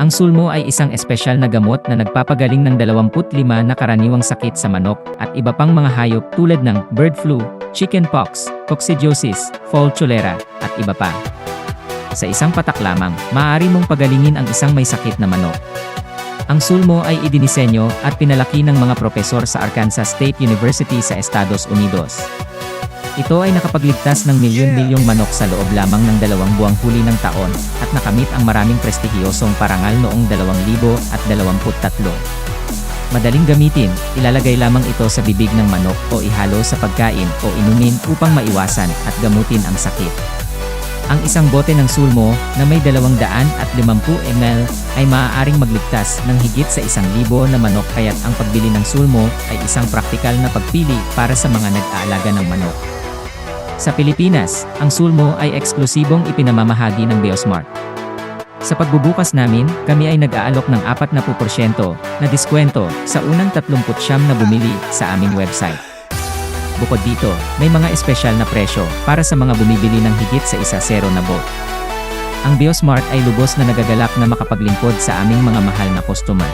Ang sulmo ay isang espesyal na gamot na nagpapagaling ng 25 na karaniwang sakit sa manok at iba pang mga hayop tulad ng bird flu, chickenpox, coccidiosis, fall cholera, at iba pa. Sa isang patak lamang, maaari mong pagalingin ang isang may sakit na manok. Ang sulmo ay idinisenyo at pinalaki ng mga propesor sa Arkansas State University sa Estados Unidos. Ito ay nakapagligtas ng milyon-milyong manok sa loob lamang ng dalawang buwang huli ng taon at nakamit ang maraming prestihiyosong parangal noong 2023. Madaling gamitin, ilalagay lamang ito sa bibig ng manok o ihalo sa pagkain o inumin upang maiwasan at gamutin ang sakit. Ang isang bote ng sulmo na may 250 ml ay maaaring magligtas ng higit sa isang libo na manok kaya't ang pagbili ng sulmo ay isang praktikal na pagpili para sa mga nag-aalaga ng manok. Sa Pilipinas, ang sulmo ay eksklusibong ipinamamahagi ng Biosmart. Sa pagbubukas namin, kami ay nag-aalok ng 40% na diskwento sa unang 39 na bumili sa aming website. Bukod dito, may mga espesyal na presyo para sa mga bumibili ng higit sa isa zero na bot. Ang Biosmart ay lubos na nagagalak na makapaglingkod sa aming mga mahal na customer.